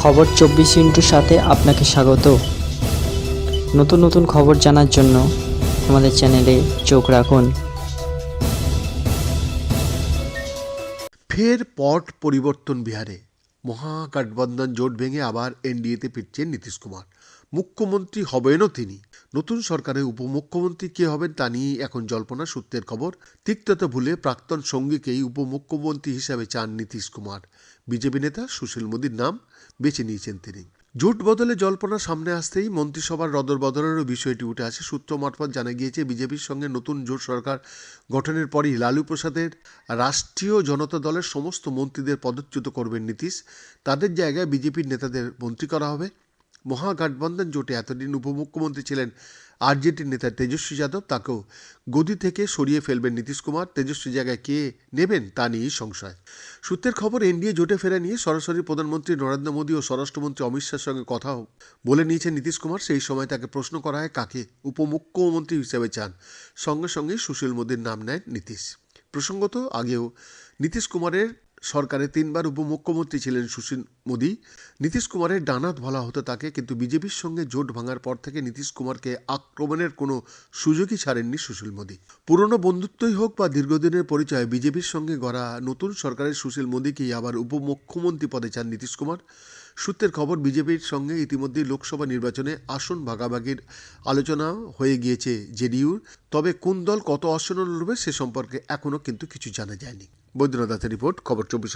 খবর চব্বিশ ইন্টুর সাথে আপনাকে স্বাগত। নতুন নতুন খবর জানার জন্য আমাদের চ্যানেলে চোখ রাখুন। ফের পট পরিবর্তন বিহারে। মহাগঠবন্ধন জোট ভেঙে আবার এনডিএতে ফিরছেন নীতিশ কুমার। মুখ্যমন্ত্রী হবেনও তিনি। নতুন সরকারের উপমুখ্যমন্ত্রী কে হবেন তা নিয়ে এখন জল্পনা সূত্রের খবর। তিক্ততা ভুলে প্রাক্তন সঙ্গীকেই উপমুখ্যমন্ত্রী হিসাবে চান নীতিশ কুমার। বিজেপি নেতা সুশীল মোদীর নাম বেছে নিয়েছেন তিনি। জোট বদলে জল্পনা সামনে আসতেই মন্ত্রিসভার রদরবদলেরও বিষয়টি উঠে আসে। সূত্র মারফত জানা গিয়েছে, বিজেপির সঙ্গে নতুন জোট সরকার গঠনের পরই লালু প্রসাদের রাষ্ট্রীয় জনতা দলের সমস্ত মন্ত্রীদের পদচ্যুত করবেন নীতিশ। তাদের জায়গায় বিজেপির নেতাদের মন্ত্রী করা হবে। মহাগঠবন্ধন জোটে এতদিন উপমুখ্যমন্ত্রী ছিলেন আরজেডির নেতা তেজস্বী যাদব। তাকেও গদি থেকে সরিয়ে ফেলবেন নীতিশ কুমার। তেজস্বী জায়গায় কে নেবেন তা নিয়েই সংশয়। সূত্রের খবর, এনডিএ জোটে ফেরা নিয়ে সরাসরি প্রধানমন্ত্রী নরেন্দ্র মোদী ও স্বরাষ্ট্রমন্ত্রী অমিত শাহের সঙ্গে কথা বলে নিয়েছেন নীতিশ কুমার। সেই সময় তাকে প্রশ্ন করা হয়, কাকে উপমুখ্যমন্ত্রী হিসেবে চান? সঙ্গে সঙ্গে সুশীল মোদীর নাম নেন নীতিশ। প্রসঙ্গত, আগেও নীতিশ কুমারের সরকারে তিনবার উপমুখ্যমন্ত্রী ছিলেন সুশীল মোদী, নীতিশ কুমারের ডানাত বলা হতো তাকে, কিন্তু বিজেপির সঙ্গে জোট ভাঙার পর থেকে নীতিশ কুমারকে আক্রমণের কোনো সুযোগই ছাড়েননি সুশীল মোদী। পুরনো বন্ধুত্বই হোক বা দীর্ঘদিনের পরিচয়, বিজেপির সঙ্গে গড়া নতুন সরকারের সুশীল মোদীকেই আবার উপমুখ্যমন্ত্রী পদে চান নীতিশ কুমার। সূত্রের খবর, বিজেপির সঙ্গে ইতিমধ্যেই লোকসভা নির্বাচনে আসন ভাগাভাগির আলোচনা হয়ে গিয়েছে জেডিইউর। তবে কোন দল কত আসন লড়বে সে সম্পর্কে এখনও কিন্তু কিছু জানা যায়নি। বৈদ্যনাথের রিপোর্ট, খবর চব্বিশ